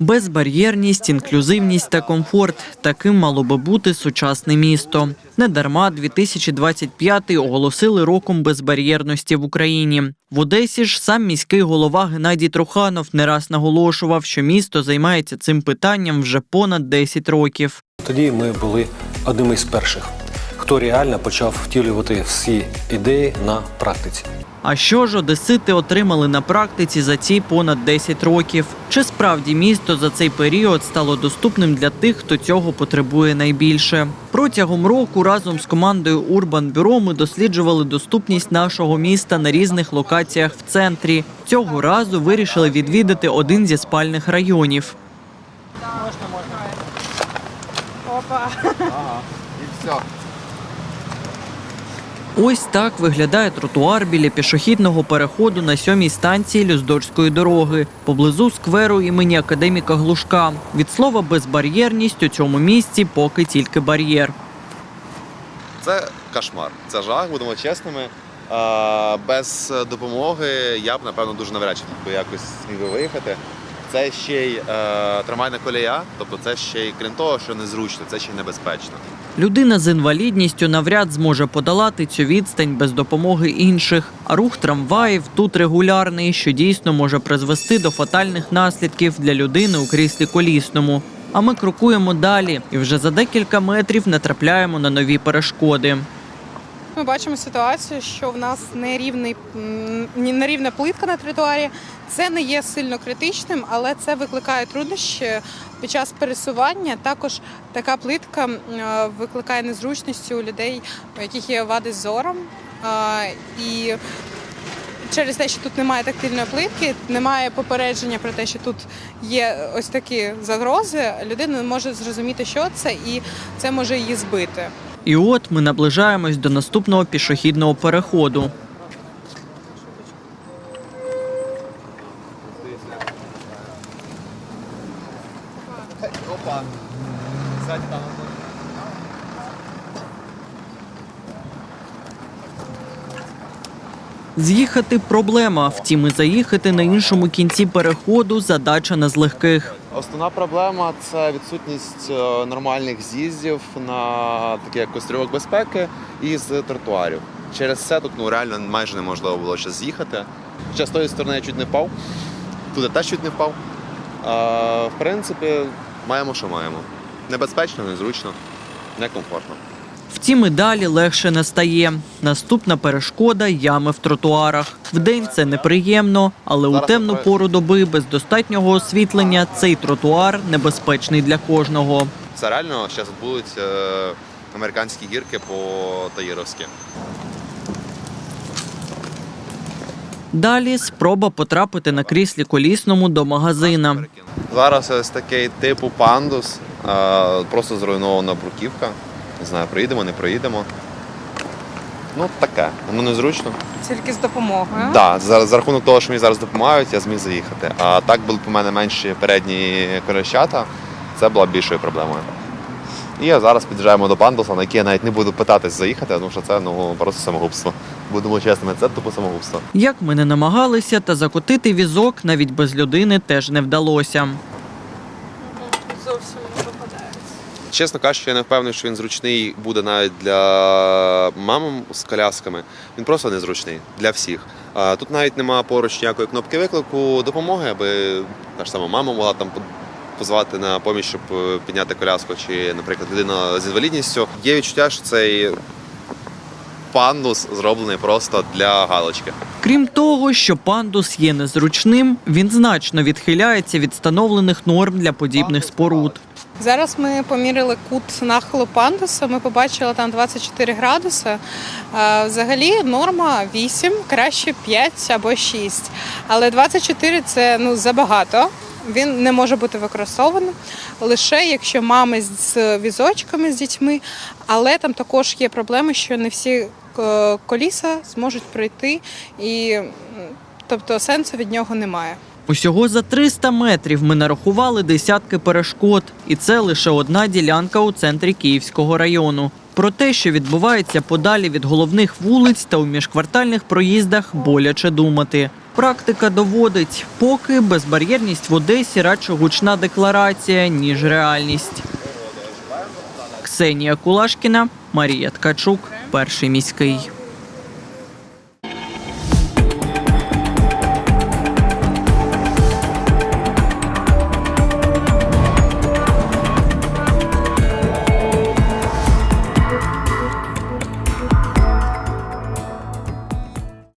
Безбар'єрність, інклюзивність та комфорт таким мало би бути сучасне місто. Недарма 2025 оголосили роком безбар'єрності в Україні. В Одесі ж сам міський голова Геннадій Труханов не раз наголошував, що місто займається цим питанням вже понад 10 років. Тоді ми були одними з перших, хто реально почав втілювати всі ідеї на практиці. А що ж одесити отримали на практиці за ці понад 10 років? Чи справді місто за цей період стало доступним для тих, хто цього потребує найбільше? Протягом року разом з командою Урбан Бюро ми досліджували доступність нашого міста на різних локаціях в центрі. Цього разу вирішили відвідати один зі спальних районів. Ось так виглядає тротуар біля пішохідного переходу на сьомій станції Люздорської дороги, поблизу скверу імені академіка Глушка. Від слова безбар'єрність у цьому місці поки тільки бар'єр. Це кошмар, це жах, будемо чесними. Без допомоги я б, напевно, дуже навряд би якось зміг виїхати. Це ще й е, трамвайна колія, тобто це ще й крім того, що незручно, це ще й небезпечно. Людина з інвалідністю навряд зможе подолати цю відстань без допомоги інших. А рух трамваїв тут регулярний, що дійсно може призвести до фатальних наслідків для людини у кріслі колісному. А ми крокуємо далі і вже за декілька метрів натрапляємо на нові перешкоди. Ми бачимо ситуацію, що в нас нерівний нерівна плитка на тротуарі. Це не є сильно критичним, але це викликає труднощі під час пересування. Також така плитка е, викликає незручності у людей, у яких є вади зором. І через те, що тут немає тактильної плитки, немає попередження про те, що тут є ось такі загрози, людина не може зрозуміти, що це, і це може її збити. І от ми наближаємось до наступного пішохідного переходу. З'їхати проблема, втім і заїхати на іншому кінці переходу задача не з легких. Основна проблема це відсутність е, нормальних з'їздів на такі як кострівок безпеки з тротуарів. Через це тут ну реально майже неможливо було ще з'їхати. Ще з тої сторони я чуть не впав, туди теж чуть не впав. А, в принципі, маємо, що маємо. Небезпечно, незручно, некомфортно. Втім, і далі легше не стає. Наступна перешкода ями в тротуарах. Вдень це неприємно, але у темну пору доби без достатнього освітлення цей тротуар небезпечний для кожного. Це реально зараз відбудуть е, американські гірки по Таїровськи. Далі спроба потрапити на кріслі колісному до магазина. Зараз ось такий типу пандус, е, просто зруйнована бруківка. Не знаю, проїдемо, не проїдемо. Ну, таке, воно незручно. Тільки з допомогою. Так, за, за рахунок того, що мені зараз допомагають, я зміг заїхати. А так були б у мене менші передні колещата, це була б більшою проблемою. І зараз під'їжджаємо до пандуса, на який я навіть не буду питатись заїхати, тому що це ну, просто самогубство. Будемо чесними, це тупо самогубство. Як ми не намагалися, та закотити візок навіть без людини теж не вдалося. Чесно кажучи, я не впевнений, що він зручний буде навіть для мам з колясками. Він просто незручний для всіх. Тут навіть немає поруч ніякої кнопки виклику допомоги, аби та ж сама мама могла там позвати на поміч, щоб е, підняти коляску, чи, наприклад, людина з інвалідністю. Є відчуття, що цей пандус зроблений просто для галочки. Крім того, що пандус є незручним, він значно відхиляється від встановлених норм для подібних споруд. Зараз ми поміряли кут нахилу пандуса. Ми побачили там 24 градуси. Е, Взагалі норма 8, краще 5 або 6. Але 24 це ну забагато. Він не може бути використовуваним лише якщо мами з з візочками з дітьми. Але там також є проблеми, що не всі е, коліса зможуть пройти, і тобто сенсу від нього немає. Усього за 300 метрів ми нарахували десятки перешкод, і це лише одна ділянка у центрі Київського району. Про те, що відбувається подалі від головних вулиць та у міжквартальних проїздах, боляче думати. Практика доводить, поки безбар'єрність в Одесі радше гучна декларація, ніж реальність. Ксенія Кулашкіна, Марія Ткачук, перший міський.